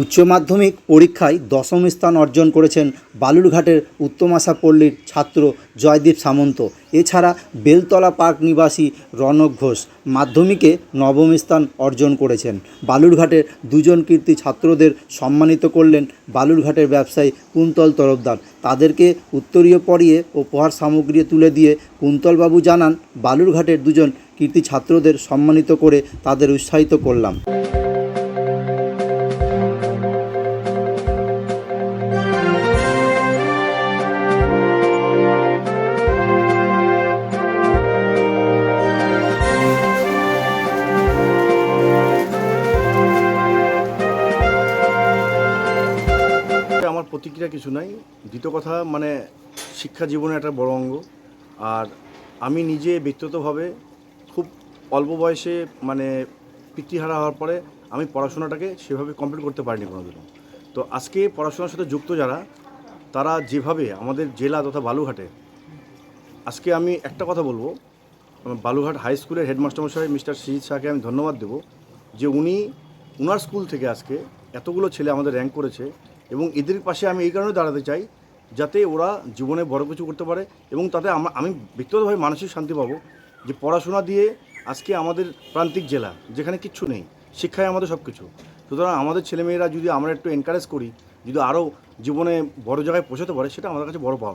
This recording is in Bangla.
উচ্চ মাধ্যমিক পরীক্ষায় দশম স্থান অর্জন করেছেন বালুরঘাটের উত্তমাশা পল্লীর ছাত্র জয়দীপ সামন্ত। এছাড়া বেলতলা পার্ক নিবাসী রনক ঘোষ মাধ্যমিকে নবম স্থান অর্জন করেছেন। বালুরঘাটের দুজন কীর্তি ছাত্রদের সম্মানিত করলেন বালুরঘাটের ব্যবসায়ী কুন্তল তরফদার। তাদেরকে উত্তরীয় পরিয়ে উপহার সামগ্রী তুলে দিয়ে কুন্তলবাবু জানান, বালুরঘাটের দুজন কীর্তি ছাত্রদের সম্মানিত করে তাদের উৎসাহিত করলাম। আমার প্রতিক্রিয়া কিছু নাই। দ্বিতীয় কথা মানে শিক্ষা জীবনের একটা বড় অঙ্গ। আর আমি নিজে ব্যক্তিগতভাবে খুব অল্প বয়সে মানে পিতৃহারা হওয়ার পরে আমি পড়াশোনাটাকে সেভাবে কমপ্লিট করতে পারিনি কোনোদিনও। তো আজকে পড়াশোনার সাথে যুক্ত যারা, তারা যেভাবে আমাদের জেলা তথা বালুঘাটে আজকে আমি একটা কথা বলব। বালুঘাট হাই স্কুলের হেডমাস্টারমশাই মিস্টার সিজিৎ শাহকে আমি ধন্যবাদ দেবো যে উনি, উনার স্কুল থেকে আজকে এতগুলো ছেলে আমাদের র্যাঙ্ক করেছে। এবং এদের পাশে আমি এই কারণে দাঁড়াতে চাই যাতে ওরা জীবনে বড় কিছু করতে পারে এবং তাতে আমি ব্যক্তিগতভাবে মানসিক শান্তি পাবো যে পড়াশোনা দিয়ে আজকে আমাদের প্রান্তিক জেলা, যেখানে কিচ্ছু নেই শিক্ষায় আমাদের সব কিছু সুতরাং আমাদের ছেলেমেয়েরা যদি আমরা একটু এনকারেজ করি, যদি আরও জীবনে বড় জায়গায় পৌঁছাতে পারে, সেটা আমাদের কাছে বড় পাওনা।